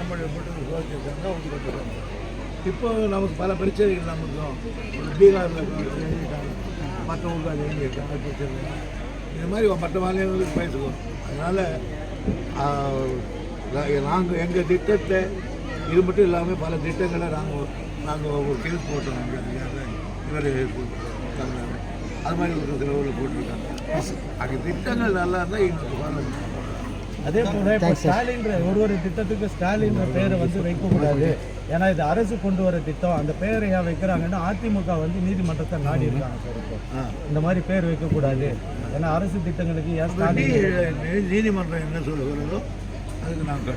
நம்மளுடைய போட்டு விசுவாசிச்சாங்க அவங்க கொடுத்துருக்காங்க இப்போ நமக்கு பல பிரச்சனைகள் நமக்கும் ஒரு பீகாரில் எழுதிட்டாங்க மற்றவங்களுக்கு அது அது பிரச்சனை இந்த மாதிரி மற்ற மாநிலங்களுக்கு பேசுவோம். அதனால் நாங்கள் எங்கள் திட்டத்தை இது மட்டும் இல்லாமல் பல திட்டங்களை நாங்கள் நாங்கள் ஒரு கேஸ் போட்டோம். இவர் அது மாதிரி ஒரு சில ஊரில் போட்டிருக்காங்க. அங்கே திட்டங்கள் நல்லா இருந்தால் எங்களுக்கு ஃபாலோ அதே போல இப்போ ஸ்டாலின்ற ஒரு ஒரு திட்டத்துக்கு ஸ்டாலின்ற பெயரை வந்து வைக்கக்கூடாது. ஏன்னா இது அரசு கொண்டு வர திட்டம். அந்த பெயரை ஏன் வைக்கிறாங்கன்னா அதிமுக வந்து நீதிமன்றத்தை நாடி இருக்காங்க சார் இந்த மாதிரி பேர் வைக்கக்கூடாது. ஏன்னா அரசு திட்டங்களுக்கு ஏன் ஸ்டாலின் நீதிமன்றம் என்ன சொல்லுகிறதோ அதுக்கு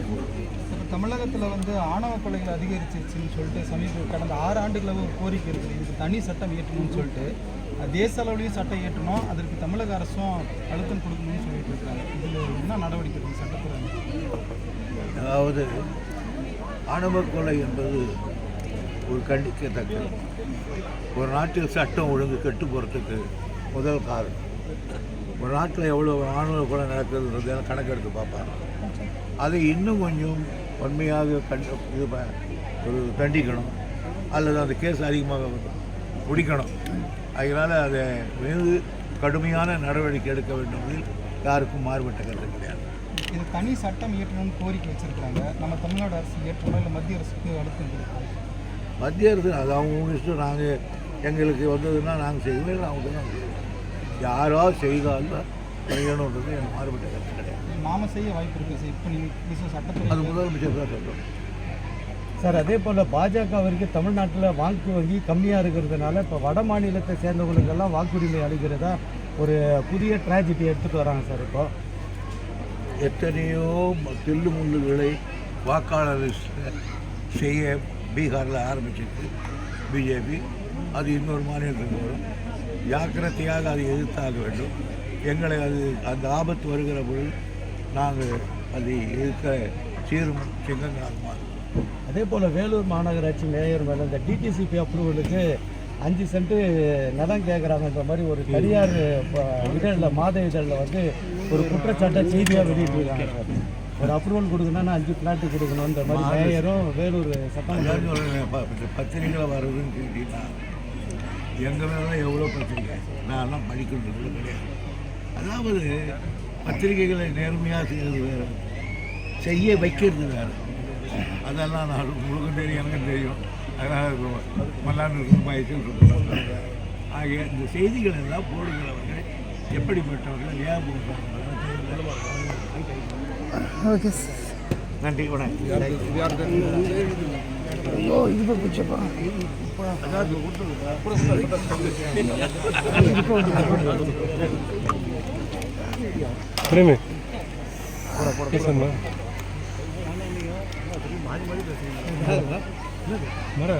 இப்போ தமிழகத்தில் வந்து ஆணவ கொலைகள் அதிகரிச்சிருச்சுன்னு சொல்லிட்டு சமீப கடந்த ஆறு ஆண்டுகளாக ஒரு கோரிக்கை இருக்குது. இதுக்கு தனி சட்டம் இயற்றணும்னு சொல்லிட்டு. தேச அளவுலையும் சட்டம் இயற்றணும். அதற்கு தமிழக அரசும் அழுத்தம் கொடுக்கணும்னு சொல்லிட்டு என்ன நடவடிக்கை சட்டத்தில் சட்டத்துறை அதாவது ஆணவ கொலை என்பது ஒரு கண்டிக்கத்தக்கது. ஒரு நாட்டில் சட்டம் ஒழுங்கு கெட்டு போகிறதுக்கு முதல் காரணம். ஒரு நாட்டில் எவ்வளோ ஆணவ கொலை நடக்குதுன்றதெல்லாம் கணக்கெடுத்து பார்ப்பாங்க. அதை இன்னும் கொஞ்சம் உண்மையாக கண்டு இது ப- ஒரு தண்டிக்கணும். அல்லது அந்த கேஸ் அதிகமாக முடிக்கணும். அதனால் அதை மீது கடுமையான நடவடிக்கை எடுக்க வேண்டும். என்று யாருக்கும் மாறுபட்ட கருத்து கிடையாது. இது தனி சட்டம் இயற்றணும்னு கோரிக்கை வச்சிருக்காங்க நம்ம தமிழ்நாடு அரசு இயற்றணும் இல்லை மத்திய அரசுக்கு அழுத்தம் மத்திய அரசு அது அவங்க இஷ்டம். நாங்கள் எங்களுக்கு வந்ததுன்னா நாங்கள் செய்வோம். இல்லை அவங்க தான் செய்வோம். யாராவது செய்தாலும் செய்யணுன்றது எனக்கு மாறுபட்ட கருத்து கிடையாது. நாம செய்ய வாய்ப்பு இருக்குது சார். இப்போ நீங்கள் அது சட்டத்துறை முதலமைச்சர் தான் சொல்லணும் சார் அதே போல் பாஜகவிற்கு தமிழ்நாட்டில் வாக்கு வங்கி கம்மியாக இருக்கிறதுனால இப்போ வட மாநிலத்தை சேர்ந்தவங்களுக்கெல்லாம் வாக்குரிமை அளிக்கிறதா ஒரு புதிய ட்ராஜடி எடுத்துகிட்டு வராங்க சார் இப்போ. எத்தனையோ தில்லு முள்ளுகளை வாக்காளர் செய்ய பீகாரில் ஆரம்பிச்சிருக்கு. பிஜேபி அது இன்னொரு மாநிலத்துக்கு வரும். ஜாக்கிரதையாக அதை எதிர்த்தாக வேண்டும். எங்களை அது அந்த ஆபத்து வருகிற பொழுது நாங்கள் அதை எதிர்க்க சீரும் சிங்கங்களாக மாறும். அதே போல் வேலூர் மாநகராட்சி மேயர் மேலே இந்த டிடிசிபி அப்ரூவலுக்கு அஞ்சு சென்ட்டு நிலம் கேட்குறாங்கன்ற மாதிரி ஒரு தனியார் இதழில் மாத இதழில் வந்து ஒரு குற்றச்சாட்டை செய்தியாக வெளியிட்டிருக்காங்க. சார் ஒரு அப்ரூவல் கொடுக்கணும்னா அஞ்சு பிளாட்டு கொடுக்கணுன்ற மாதிரி மேயரும் வேலூர் இந்த பத்திரிகைகளை வர்றதுன்னு கேட்டீங்கன்னா எங்கள் மேலே எவ்வளோ பத்திரிக்கை நான்லாம் படிக்கிறது கூட கிடையாது. அதாவது பத்திரிகைகளை நேர்மையாக செய்கிறது வேறு. செய்ய வைக்கிறது வேறு. அதெல்லாம் நான் உங்களுக்கும் தெரியும் எனக்கும் தெரியும். அதனால் மல்லாண்டு ரூபாய்க்கு சொல்லுவாங்க ஆகிய இந்த செய்திகள் எல்லாம் போடுகிறவர்கள் எப்படிப்பட்டவர்கள் ஓகே நன்றி வணக்கம். ஐயோ இது பிடிச்சப்பா. பிரேமி. பேசணுமா ಮರ